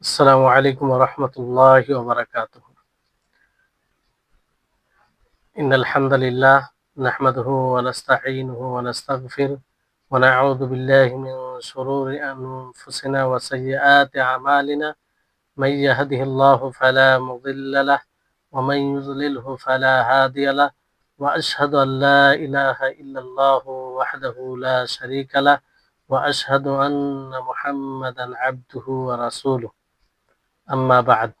السلام عليكم ورحمة الله وبركاته. إن الحمد لله نحمده ونستعينه ونستغفره ونعوذ بالله من شرور أنفسنا وسيئات أعمالنا. من يهده الله فلا مضل له ومن يضلله فلا هادي له. وأشهد أن لا إله إلا الله وحده لا شريك له. وأشهد أن محمدا عبده ورسوله. أما بعد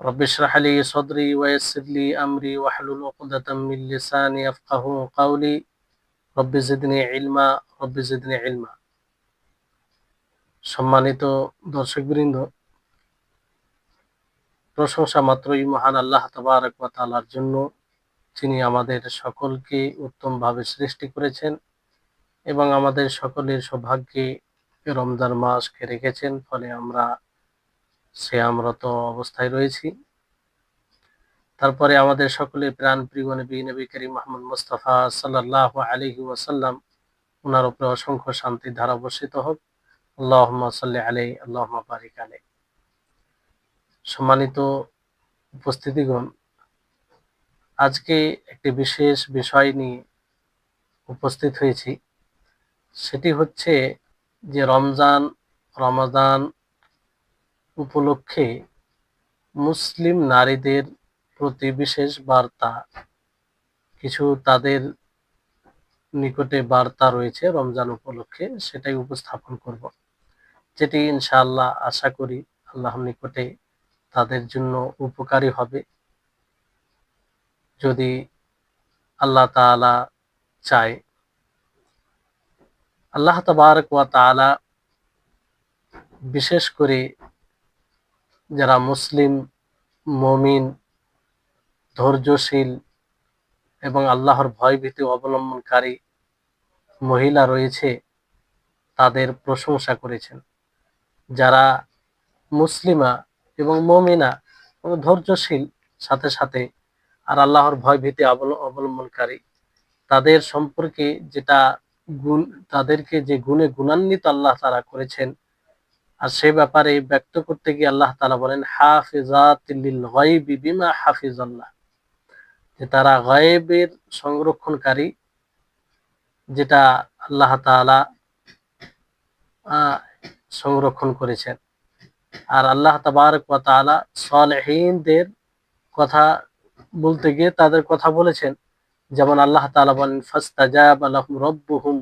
رب اشرح لي صدري ويسر لي أمري واحلل عقدة من لساني يفقه قولي رب زدني علما رب زدني علما সম্মানিত দর্শকবৃন্দ প্রশংসা মাত্রই মহান আল্লাহ তাবারক ওয়া তাআলার জন্য যিনি আমাদের সকলকে উত্তমভাবে সৃষ্টি করেছেন এবং আমাদের সকলের সৌভাগ্যে রমজান মাসকে রেখেছেন, ফলে আমরা শ্যামরত অবস্থায় রয়েছি। তারপরে আমাদের সকলের প্রাণ প্রিয় নবী নবী করিম মোহাম্মদ মুস্তাফা সাল্লাহ আলহি ওয়াসাল্লাম ওনার উপরে অসংখ্য শান্তির ধারা বর্ষিত হোক। আল্লাহ সাল্লি আলাই আল্লাহ বারিক আলাই সম্মানিত উপস্থিতিগণ, আজকে একটি বিশেষ বিষয় নিয়ে উপস্থিত হয়েছি। সেটি হচ্ছে যে রমজান, রমাদান উপলক্ষে মুসলিম নারীদের প্রতি বিশেষ বার্তা। কিছু তাদের নিকটে বার্তা রয়েছে রমজান উপলক্ষে, সেটাই উপস্থাপন করব। যেটি ইনশাআল্লাহ আশা করি আল্লাহর নিকটে তাদের জন্য উপকারী হবে। যদি আল্লাহ তাআলা চায় আল্লাহ তবারক তাআলা বিশেষ করে যারা মুসলিম, মমিন, ধৈর্যশীল এবং আল্লাহর ভয়ভীতি অবলম্বনকারী মহিলা রয়েছে, তাদের প্রশংসা করেছেন। যারা মুসলিমা এবং মমিনা এবং ধৈর্যশীল, সাথে সাথে আর আল্লাহর ভয়ভীতি অবলম্বনকারী, তাদের সম্পর্কে যেটা গুণ, তাদেরকে যে গুণে গুণান্বিত আল্লাহ তারা করেছেন। আর সে ব্যাপারে ব্যক্ত করতে গিয়ে আল্লাহ তালা বলেন হাফিজাতিল বিমা হাফিজাল্লাহ। যে তারা গায়েবের সংরক্ষণকারী, যেটা আল্লাহ তাআলা সংরক্ষণ করেছেন। আর আল্লাহ তাবারক ওয়া তাআলা সালেহীনদের কথা বলতে গিয়ে তাদের কথা বলেছেন যেমন আল্লাহ তাআলা বলেন, ফাস্তাজাবা লাহুম রাব্বুহুম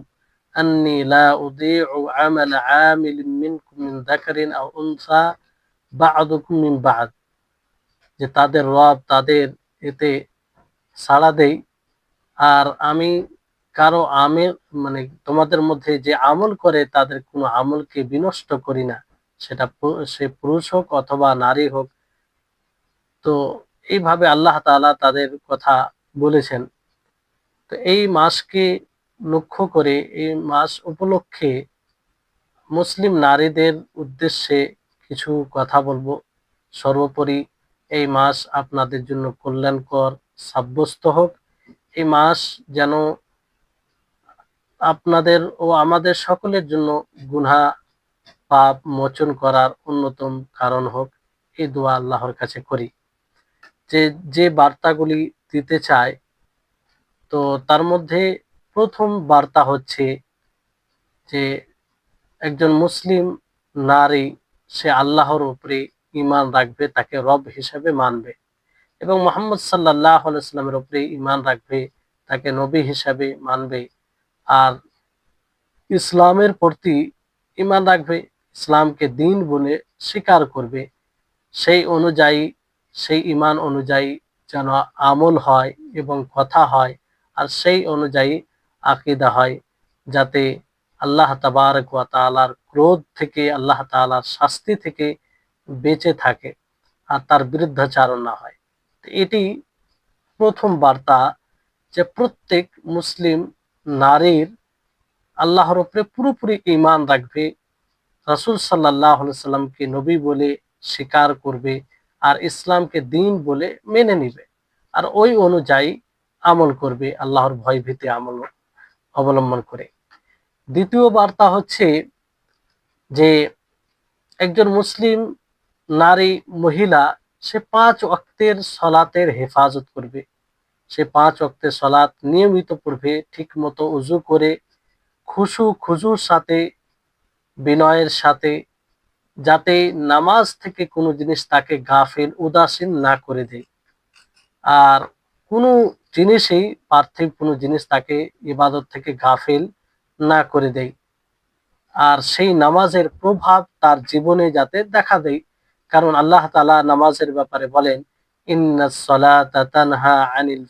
আন্নি লা উদিউ আমাল আমিল মিনকুম মিন যাকারিন আও উনসা বা'দুকুম মিন বা'দ। যে তাদের রব তাদের এতে সাড়া দেই। আর আমি কারও আমের মানে তোমাদের মধ্যে যে আমল করে তাদের কোনো আমলকে বিনষ্ট করি না। সেটা সে পুরুষ হোক অথবা নারী হোক। তো এইভাবে আল্লাহ তাআলা তাদের কথা বলেছেন। তো এই মাসকে লক্ষ্য করে, এই মাস উপলক্ষে মুসলিম নারীদের উদ্দেশ্যে কিছু কথা বলব। সর্বোপরি এই মাস আপনাদের জন্য কল্যাণকর, সাব্যস্ত হোক। এই মাস যেন আপনাদের ও আমাদের সকলের জন্য গুনা পাপ মোচন করার অন্যতম কারণ হোক, এই দোয়া আল্লাহর কাছে করি। যে যে বার্তাগুলি দিতে চায় তো তার মধ্যে প্রথম বার্তা হচ্ছে যে একজন মুসলিম নারী, সে আল্লাহর উপরে ইমান রাখবে, তাকে রব হিসেবে মানবে এবং মোহাম্মদ সাল্লাহ আলাইস্লামের উপরে ইমান রাখবে, তাকে নবী হিসাবে মানবে। আর ইসলামের প্রতি ইমান রাখবে, ইসলামকে দিন বলে স্বীকার করবে। সেই অনুযায়ী, সেই ইমান অনুযায়ী যেন আমল হয় এবং কথা হয়। আর সেই অনুযায়ী আকিদা হয় যাতে আল্লাহ তাবারক তালার ক্রোধ থেকে, আল্লাহ তালার শাস্তি থেকে বেঁচে থাকে আর তার বিরুদ্ধাচারণ না হয়। এটি প্রথম বার্তা যে প্রত্যেক মুসলিম নারীর আল্লাহর উপরে পুরোপুরি ইমান রাখবে, রাসুল সাল্লাহ সাল্লামকে নবী বলে স্বীকার করবে আর ইসলামকে দিন বলে মেনে নিবে। আর ওই অনুযায়ী আমল করবে, আল্লাহর ভয় ভীতি আমল অবলম্বন করে। দ্বিতীয় বার্তা হচ্ছে যে একজন মুসলিম নারী মহিলা, সে পাঁচ অক্তের সলাতের হেফাজত করবে। সে পাঁচ অক্তের সলাত নিয়মিত পড়বে ঠিক মতো উজু করে, খুশু খুজুর সাথে, বিনয়ের সাথে, যাতে নামাজ থেকে কোনো জিনিস তাকে গাফিল, উদাসীন না করে দেয়। আর কোনো জিনিসই পার্থিব কোনো জিনিস তাকে ইবাদত থেকে গাফিল না করে দেয়। আর সেই নামাজের প্রভাব তার জীবনে যাতে দেখা দেয়। কারণ আল্লাহ তালা নামাজের ব্যাপারে বলেন আনিল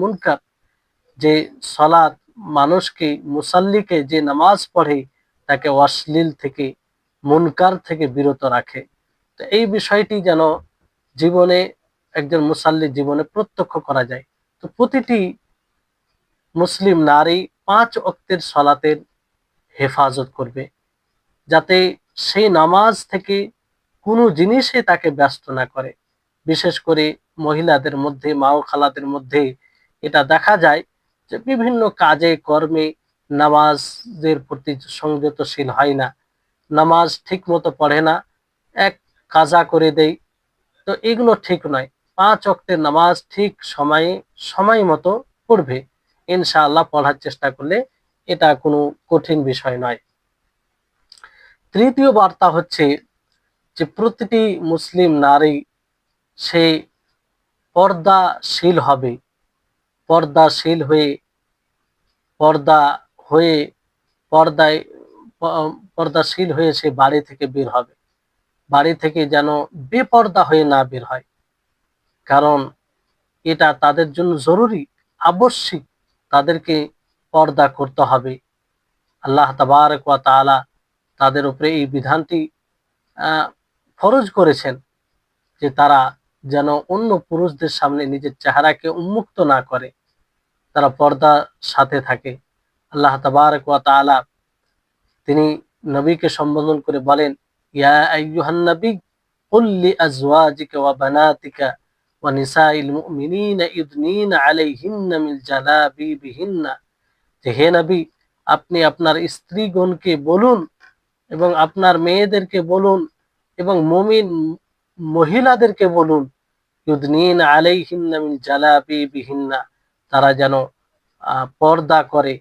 মুনকার। যে সলাত মানুষকে, মুসাল্লিকে যে নামাজ পড়ে, তাকে অশ্লীল থেকে, মুনকার থেকে বিরত রাখে। তো এই বিষয়টি যেন জীবনে একজন মুসাল্লির জীবনে প্রত্যক্ষ করা যায়। তো প্রতিটি মুসলিম নারী পাঁচ অক্তের সলাতের হেফাজত করবে, যাতে সেই নামাজ থেকে কোনো জিনিসে তাকে ব্যস্ত না করে। বিশেষ করে মহিলাদের মধ্যে মা ও খালাদের মধ্যে এটা দেখা যায় যে বিভিন্ন কাজে, কর্মে নামাজের প্রতি সংযতশীল হয় না। নামাজ ঠিক মতো পড়ে না, এক কাজা করে দেয়। তো এগুলো ঠিক নয়। পাঁচ অক্টের নামাজ ঠিক সময়ে, সময় মতো পড়বে। ইনশাআল্লাহ পড়ার চেষ্টা করলে এটা কোনো কঠিন বিষয় নয়। তৃতীয় বার্তা হচ্ছে যে প্রতিটি মুসলিম নারী, সে পর্দাশীল হবে। পর্দাশীল হয়ে, পর্দা হয়ে, পর্দায়, পর্দাশীল হয়ে সে বাড়ি থেকে বের হবে। বাড়ি থেকে যেন বেপর্দা হয়ে না বের হয়। কারণ এটা তাদের জন্য জরুরি, আবশ্যিক। তাদেরকে পর্দা করতে হবে। আল্লাহ তাবারক ওয়া তালা তাদের উপরে এই বিধানটি ফরজ করেছেন যে তারা যেন অন্য পুরুষদের সামনে নিজের চেহারাকে উন্মুক্ত না করে। তারা পর্দার সাথে থাকে। আল্লাহ তাবারক ওয়া তালা তিনি নবীকে সম্বোধন করে বলেন, ইয়া ইয়ুহান্নবী আজওয়াজিকা বানাতিকা ওয়ানিসাইল আপনি আপনার স্ত্রীগণকে বলুন এবং আপনার মেয়েদেরকে বলুন এবং মমিন মহিলাদেরকে বলুন তারা যেন পর্দা করে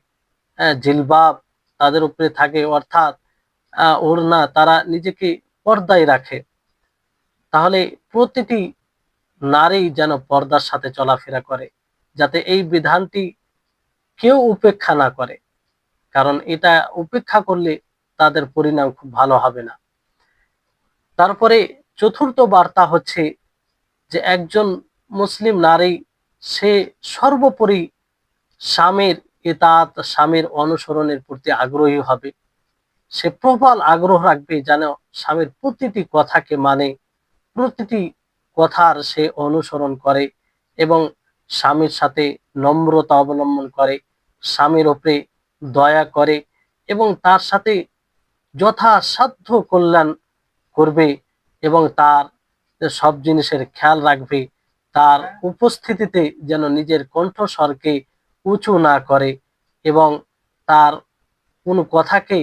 হ্যাঁ, জিলবাব তাদের উপরে থাকে, অর্থাৎ ওড়না তারা নিজেকে পর্দায় রাখে। তাহলে প্রতিটি নারী যেন পর্দার সাথে চলাফেরা করে, যাতে এই বিধানটি কেউ উপেক্ষা না করে। কারণ এটা উপেক্ষা করলে তাদের পরিণাম খুব ভালো হবে না। তারপরে চতুর্থ বার্তা হচ্ছে যে একজন মুসলিম নারী, সে সর্বোপরি স্বামীর এতাত স্বামীর অনুসরণের প্রতি আগ্রহী হবে। সে প্রবল আগ্রহ রাখবে যেন স্বামীর প্রতিটি কথাকে মানে প্রতিটি কথার সে অনুসরণ করে এবং স্বামীর সাথে নম্রতা অবলম্বন করে, স্বামীর ওপরে দয়া করে এবং তার সাথে যথাসাধ্য কল্যাণ করবে এবং তার সব জিনিসের খেয়াল রাখবে, তার উপস্থিতিতে যেন নিজের কণ্ঠস্বরকে উঁচু না করে এবং তার কোনো কথাকে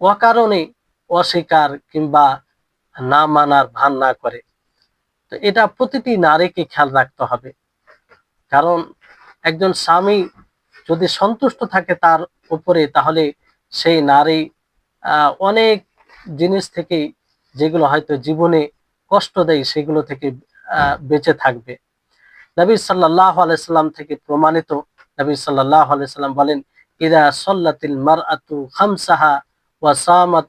অকারণে অস্বীকার কিংবা না মানার ভান না করে। তো এটা প্রতিটি নারীকে খেয়াল রাখতে হবে। কারণ একজন স্বামী যদি সন্তুষ্ট থাকে তার উপরে, তাহলে সেই নারী অনেক জিনিস থেকে যেগুলো হয়তো জীবনে কষ্ট দেয়, সেগুলো থেকে বেঁচে থাকবে। নবী সাল্লাহ আলাইসাল্লাম থেকে প্রমাণিত নবী সাল্লাহ আলাইসাল্লাম বলেন ইরা সল্লাতিল মার আতু খামসাহা ওয়া সামাত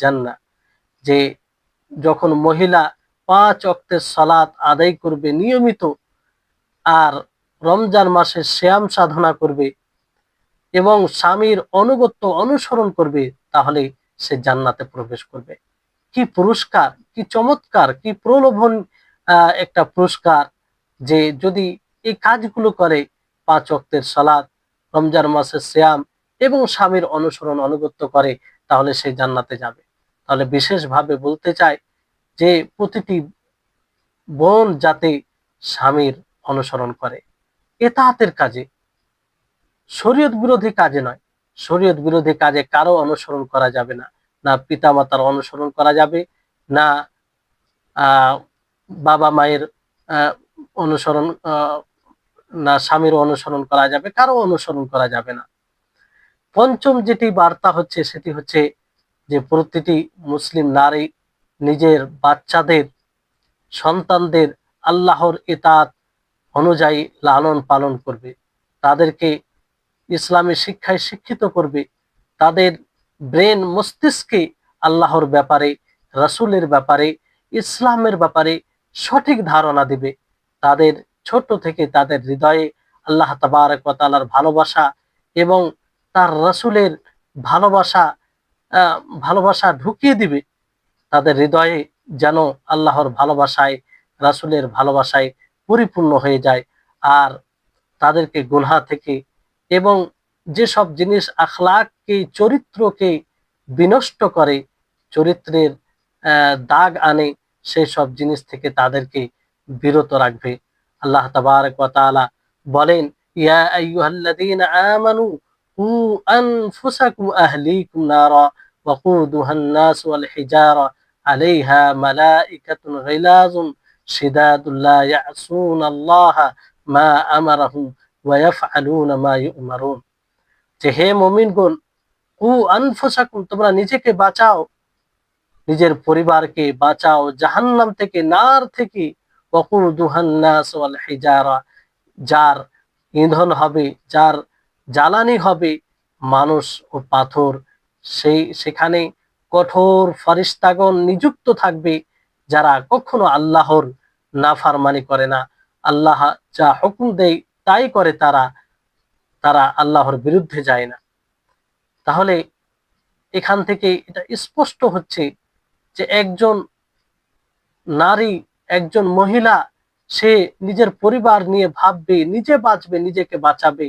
জান্না যে যখন মহিলা পাঁচ অক্টের সালাত আদায় করবে নিয়মিত আর রমজান মাসে শ্যাম সাধনা করবে এবং স্বামীর অনুগত্য অনুসরণ করবে, তাহলে সে জান্নাতে প্রবেশ করবে। কি পুরস্কার, কি চমৎকার, কি প্রলোভন একটা পুরস্কার যে যদি এই কাজগুলো করে পাঁচ অক্তের সালাদ রমজান মাসের শ্যাম এবং স্বামীর অনুসরণ অনুগত্য করে, তাহলে সে জান্নাতে যাবে। তাহলে বিশেষভাবে বলতে চাই যে, প্রতিটি বোন যাতে স্বামীর অনুসরণ করে, এতাহাতের কাজে, শরীয়ত বিরোধী কাজে নয়। শরীয়ত বিরোধী কাজে কারও অনুসরণ করা যাবে না। না পিতামাতার অনুসরণ করা যাবে, না বাবা মায়ের অনুসরণ না স্বামীর অনুসরণ করা যাবে, কারও অনুসরণ করা যাবে না। পঞ্চম যেটি বার্তা হচ্ছে, সেটি হচ্ছে যে প্রতিটি মুসলিম নারী নিজের বাচ্চাদের, সন্তানদের আল্লাহর ইতাত অনুযায়ী লালন পালন করবে। তাদেরকে ইসলামী শিক্ষায় শিক্ষিত করবে। তাদের ব্রেন মস্তিষ্কে আল্লাহর ব্যাপারে, রাসূলের ব্যাপারে, ইসলামের ব্যাপারে সঠিক ধারণা দিবে। তাদের ছোট থেকে তাদের হৃদয়ে আল্লাহ তাবারক ওয়া তাআলার ভালোবাসা এবং তার রাসূলের ভালোবাসা ভালোবাসা ঢুকিয়ে দিবে, তাদের হৃদয়ে যেন আল্লাহর ভালোবাসায়, রাসূলের ভালোবাসায় পরিপূর্ণ হয়ে যায়। আর তাদেরকে গুনহা থেকে এবং যেসব জিনিস আখলাককে, চরিত্রকে বিনষ্ট করে, চরিত্রের দাগ আনে সেই সব জিনিস থেকে তাদেরকে বিরত রাখবে। আল্লাহ তাবারক বলেন, ইয়া আমানু কু আনফুসাকুম আহলিকুম নারা ওয়াকুদুহা الناس والحجارة عليها ملائكة غلاظ شداد لا يعصون الله ما أمرهم ويفعلون ما يؤمرون যে হে মুমিনগণ কু আনফুসাকুম তোমরা নিজেকে বাঁচাও নিজের পরিবারকে বাঁচাও জাহান্নাম থেকে নার থেকে ওয়াকুদুহান নাস ওয়াল হিজারা যার ইন্ধন হবে যার জ্বালানি হবে, মানুষ ও পাথর, সেই, সেখানে কঠোর ফারিস্তাগণ নিযুক্ত থাকবে, যারা কখনো আল্লাহর নাফারমানি করে না। আল্লাহ যা হুকুম দেয়, তাই করে তারা তারা আল্লাহর বিরুদ্ধে যায় না। তাহলে এখান থেকে এটা স্পষ্ট হচ্ছে যে একজন নারী, একজন মহিলা, সে নিজের পরিবার নিয়ে ভাববে, নিজে বাঁচবে, নিজেকে বাঁচাবে।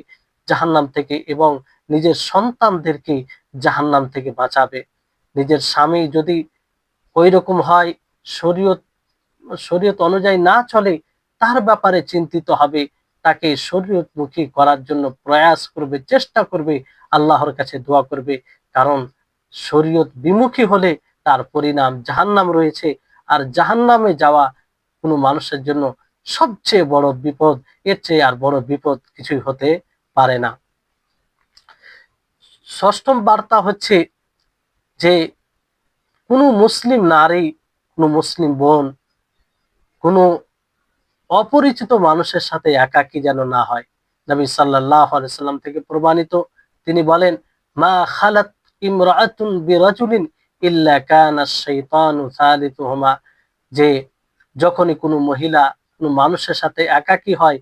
জাহান্নাম থেকে এবং নিজের সন্তানদেরকে জাহান্নাম থেকে বাঁচাবে। নিজের স্বামী যদি ওই রকম হয়, শরীয়ত শরীয়ত অনুযায়ী না চলে, তার ব্যাপারে চিন্তিত হবে, তাকে শরীয়তমুখী করার জন্য প্রয়াস করবে, চেষ্টা করবে, আল্লাহর কাছে দোয়া করবে। কারণ শরীয়ত বিমুখী হলে তার পরিণাম জাহান্নাম রয়েছে। আর জাহান্নামে যাওয়া কোনো মানুষের জন্য সবচেয়ে বড় বিপদ, এর চেয়ে আর বড় বিপদ কিছুই হতে পারে না। ষষ্ঠম বার্তা হচ্ছে যে, কোনো মুসলিম নারী, কোনো মুসলিম বোন, কোনো অপরিচিত মানুষের সাথে একাকী যেন না হয়। নবী সাল্লাহ সাল্লাম থেকে প্রমাণিত, তিনি বলেন, মা খালাত ইমরাতুন বিরাজুলিন ইল্লা কানা শাইতানু সালিতুহুমা যে, যখনই কোনো মহিলা, কোনো মানুষের সাথে একাকী হয়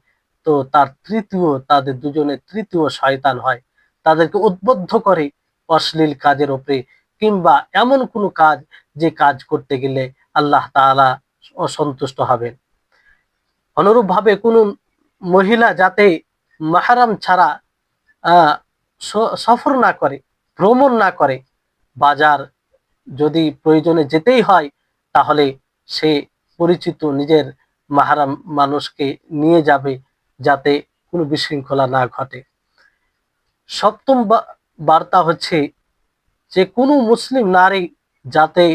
তো তার তৃতীয়, তাদের দুজনের তৃতীয় শয়তান হয়। তাদেরকে উদ্বুদ্ধ করে অশ্লীল কাজের ওপরে কিংবা এমন কোনো কাজ যে কাজ করতে গেলে আল্লাহ তাআলা অসন্তুষ্ট হবেন। অনুরূপভাবে কোনো মহিলা যাতে মাহারাম ছাড়া সফর না করে, ভ্রমণ না করে, বাজার যদি প্রয়োজনে যেতেই হয়, তাহলে সে পরিচিত নিজের মাহারাম মানুষকে নিয়ে যাবে যাতে কোনো বিশৃঙ্খলা না ঘটে। সপ্তম বার্তা হচ্ছে যে, কোনো মুসলিম নারী যাতে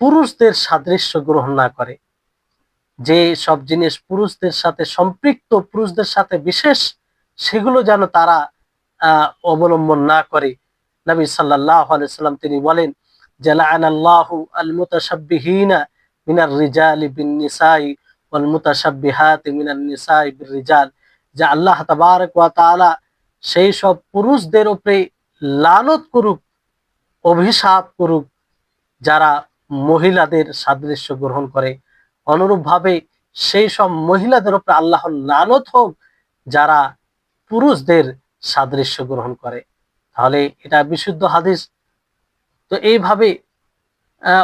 পুরুষদের সাদৃশ্য গ্রহণ না করে, যে সব জিনিস পুরুষদের সাথে সম্পৃক্ত, পুরুষদের সাথে বিশেষ, সেগুলো যেন তারা অবলম্বন না করে। নবী সাল্লাহ আলাইসাল্লাম তিনি বলেন জালাআন আল্লাহু আল মুতাশাব্বিহিনা মিনার রিজালি বিন নিসাই যে আল্লাহ তাবারক সেই সব পুরুষদের উপরে লানত করুক, অভিশাপ করুক, যারা মহিলাদের সাদৃশ্য গ্রহণ করে। অনুরূপভাবে সেই সব মহিলাদের উপরে আল্লাহর লানত হোক, যারা পুরুষদের সাদৃশ্য গ্রহণ করে। তাহলে এটা বিশুদ্ধ হাদিস। তো এইভাবে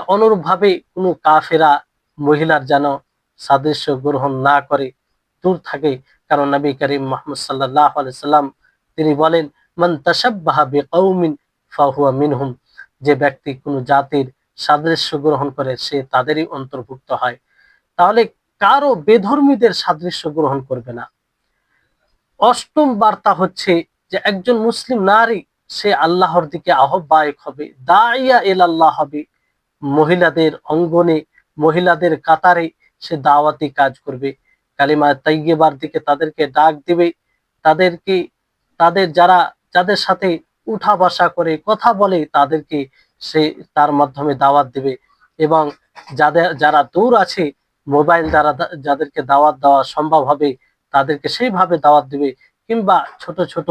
অনুরূপভাবে কোনো কাফেরা, মহিলার যেন সাদৃশ্য গ্রহণ না করে দূর থাকে। কারণ নবী করিম মোহাম্মদ সাল্লাহ সাল্লাম তিনি বলেন, মান বিকৌমিন ফাহুয়া মিনহুম। যে ব্যক্তি কোনো জাতির সাদৃশ্য গ্রহণ করে, সে তাদেরই অন্তর্ভুক্ত হয়। তাহলে কারও বেধর্মীদের সাদৃশ্য গ্রহণ করবে না। অষ্টম বার্তা হচ্ছে যে একজন মুসলিম নারী, সে আল্লাহর দিকে আহ্বায়ক হবে দাইয়া এল আল্লাহ হবে। মহিলাদের অঙ্গনে, মহিলাদের কাতারে সে দাওয়াতি কাজ করবে। কালিমা তাইয়েবার দিকে তাদেরকে ডাক দিবে। তাদেরকে, তাদের যারা, যাদের সাথে উঠা বসা করে, কথা বলে, তাদেরকে সে তার মাধ্যমে দাওয়াত দিবে। এবং যাদের, যারা দূর আছে, মোবাইল দ্বারা যাদেরকে দাওয়াত দেওয়া সম্ভব হবে, তাদেরকে সেইভাবে দাওয়াত দিবে। কিংবা ছোট ছোট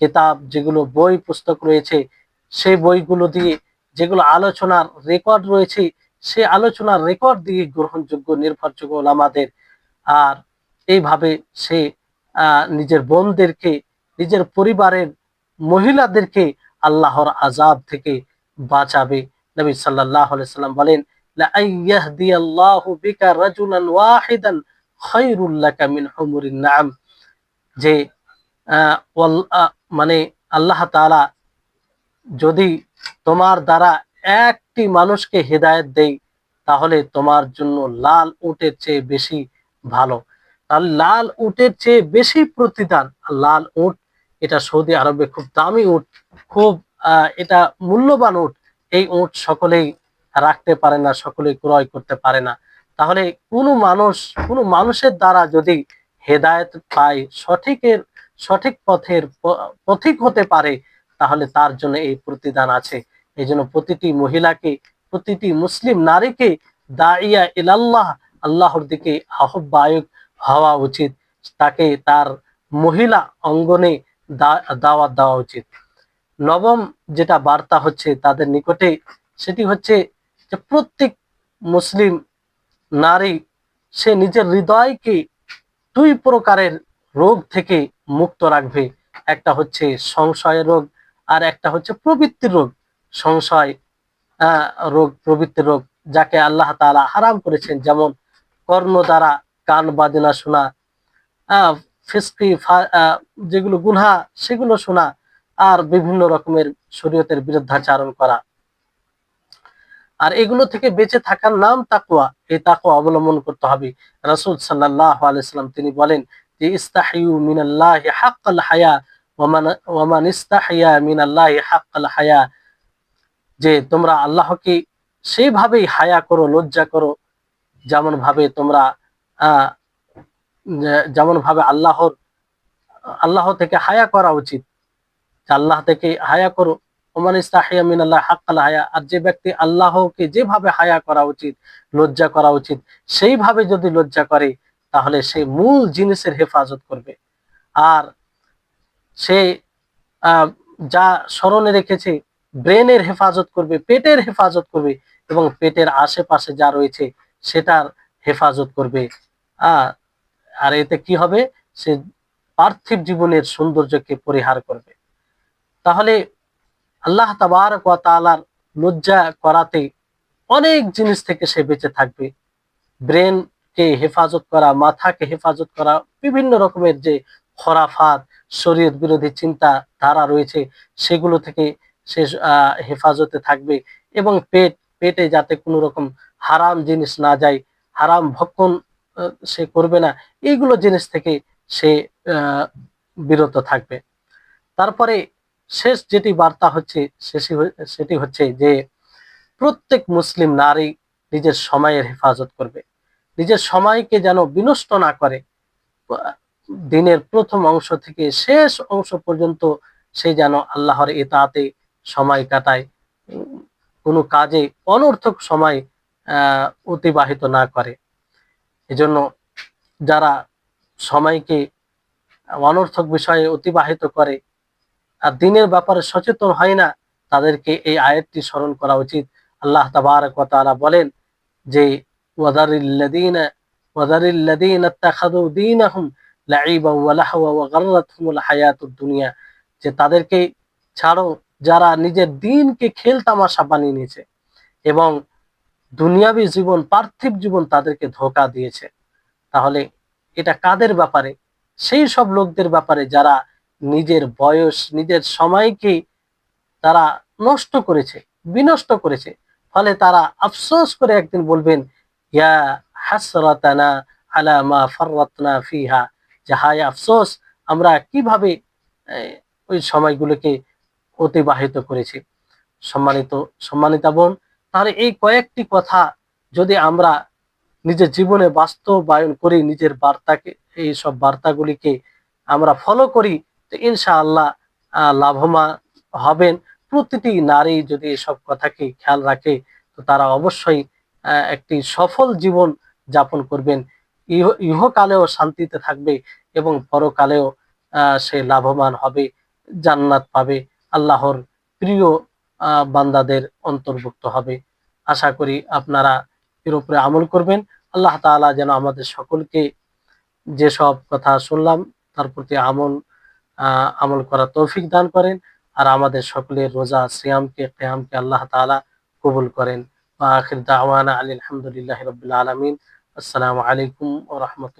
কিতাব যেগুলো, বই, পুস্তক রয়েছে, সেই বইগুলো দিয়ে যেগুলো আলোচনার রেকর্ড রয়েছে সেই আলোচনার রেকর্ড দিয়ে গ্রহণযোগ্য নির্ভরযোগ্য ওলামাদের আর এইভাবে সে নিজের বোনদেরকে, নিজের পরিবারের মহিলাদেরকে আল্লাহর আজাব থেকে বাঁচাবে। নবী আলাইহি সাল্লাম বলেন যে মানে আল্লাহ যদি তোমার দ্বারা একটি মানুষকে হেদায়েত দেই, তাহলে তোমার জন্য লাল উটের চেয়ে বেশি ভালো। তাহলে লাল উটের চেয়ে বেশি প্রতিদান। লাল উট, এটা সৌদি আরবে খুব দামি উট, খুব এটা মূল্যবান উট। এই উট সকলেই রাখতে পারে না, সকলেই ক্রয় করতে পারে না। তাহলে কোনো মানুষ, কোনো মানুষের দ্বারা যদি হেদায়ত পায়, সঠিকের, সঠিক পথের পথিক হতে পারে, তাহলে তার জন্য এই প্রতিদান আছে। এই জন্য প্রতিটি মহিলাকে, প্রতিটি মুসলিম নারীকে দাইয়া ইলাল্লাহ, আল্লাহর দিকে আহ্বায়ক হওয়া উচিত। তাকে তার মহিলা অঙ্গনে দাওয়াত দেওয়া উচিত। নবম যেটা বার্তা হচ্ছে তাদের নিকটে, সেটি হচ্ছে যে প্রত্যেক মুসলিম নারী, সে নিজের হৃদয়কে দুই প্রকারের রোগ থেকে মুক্ত রাখবে। একটা হচ্ছে সংশয় রোগ আর একটা হচ্ছে প্রবৃত্তির রোগ। সংশয় রোগ, প্রবৃত্তির রোগ যাকে আল্লাহ তাআলা হারাম করেছেন। যেমন কর্ণ দ্বারা কান বাজনা শোনা ফিসকি যেগুলো গুনহা, সেগুলো শোনা, আর বিভিন্ন রকমের শরীয়তের বিরুদ্ধাচারণ করা। আর এগুলো থেকে বেঁচে থাকার নাম তাকুয়া এই তাকুয়া অবলম্বন করতে হবে। রাসূল সাল্লাল্লাহু আলাইহি সাল্লাম তিনি বলেন যে ইস্তাহিয়ু মিনাল্লাহি হাক্কাল হায়া ওয়ামান ইস্তাহিয়া মিনাল্লাহি হাক্কাল হায়া। যে তোমরা আল্লাহকে সেইভাবেই হায়া করো, লজ্জা করো যেমন ভাবে তোমরা যেমন ভাবে আল্লাহর, আল্লাহ থেকে হায়া করা উচিত। আল্লাহ থেকে হায়া করো। মিনাল্লাহ হাক্কাল হায়া। আর যে ব্যক্তি আল্লাহকে যেভাবে হায়া করা উচিত, লজ্জা করা উচিত, সেইভাবে যদি লজ্জা করে, তাহলে সে মূল জিনিসের হেফাজত করবে। আর সে যা স্মরণে রেখেছে ব্রেনের হেফাজত করবে, পেটের হেফাজত করবে এবং পেটের আশেপাশে যা রয়েছে সেটার হেফাজত করবে। আর এতে কি হবে? সে পার্থিব জীবনের সৌন্দর্যকে পরিহার করবে। তাহলে আল্লাহ তাবারক ওয়া তাআলার লজ্জা করাতে অনেক জিনিস থেকে সে বেঁচে থাকবে। ব্রেনকে হেফাজত করা, মাথাকে হেফাজত করা, বিভিন্ন রকমের যে খরাফাত, শরীয়ত বিরোধী চিন্তা ধারা রয়েছে, সেগুলো থেকে সে হেফাজতে থাকবে এবং পেট, পেটে যাতে কোনো রকম হারাম জিনিস না যায়, হারাম ভক্ষণ সে করবে না, এইগুলো জিনিস থেকে সে বিরত থাকবে। তারপরে শেষ যেটি বার্তা হচ্ছে সেটি হচ্ছে যে প্রত্যেক মুসলিম নারী নিজের সময়ের হেফাজত করবে। নিজের সময়কে যেন বিনষ্ট না করে দিনের প্রথম অংশ থেকে শেষ অংশ পর্যন্ত সে যেন আল্লাহর এতাতে সময় কাটায়, কোনো কাজে অনর্থক সময় অতিবাহিত না করে। এজন্য যারা সময়কে অনর্থক বিষয়ে অতিবাহিত করে আর দিনের ব্যাপারে সচেতন হয় না, তাদেরকে এই আয়াতটি স্মরণ করা উচিত। আল্লাহ তাবারক তাআলা বলেন যে দুনিয়া। যে তাদেরকে ছাড়ো যারা নিজের দিনকে খেল তামাশা বানিয়ে নিয়েছে এবং দুনিয়াবী জীবন, পার্থিব জীবন তাদেরকে ধোকা দিয়েছে। তাহলে এটা কাদের ব্যাপারে? সেই সব লোকদের ব্যাপারে যারা নিজের বয়স, নিজের সময়কে তারা নষ্ট করেছে, বিনষ্ট করেছে। ফলে তারা আফসোস করে একদিন বলবেন, ইয়া হাসরাতানা আলা মা ফিহা। যে হায় আফসোস, আমরা কীভাবে ওই সময়গুলোকে অতিবাহিত করেছি। সম্মানিত, সম্মানিতা বোন, তাহলে এই কয়েকটি কথা যদি আমরা নিজের জীবনে বাস্তবায়ন করি, নিজের বার্তাকে, এই সব বার্তাগুলিকে আমরা ফলো করি, তো ইনশাআল্লাহ লাভবান হবেন। প্রতিটি নারী যদি এসব কথাকে খেয়াল রাখে, তো তারা অবশ্যই একটি সফল জীবন যাপন করবেন। ইহ, ইহকালেও শান্তিতে থাকবে এবং পরকালেও সে লাভবান হবে, জান্নাত পাবে। আল্লাহর প্রিয় বান্দাদের অন্তর্ভুক্ত হবে। আশা করি আপনারা এর উপরে আমল করবেন। আল্লাহ তাআলা যেন আমাদের সকলকে যেসব কথা শুনলাম, তার প্রতি আমল আমল করা তৌফিক দান করেন আর আমাদের সকলের রোজা, সিয়ামকে কেয়ামকে আল্লাহ তাআলা কবুল করেন। আখির দাওয়ানা আলহামদুলিল্লাহ রবিল আলমিন। আসসালামু আলাইকুম ও রহমতুল্লাহ।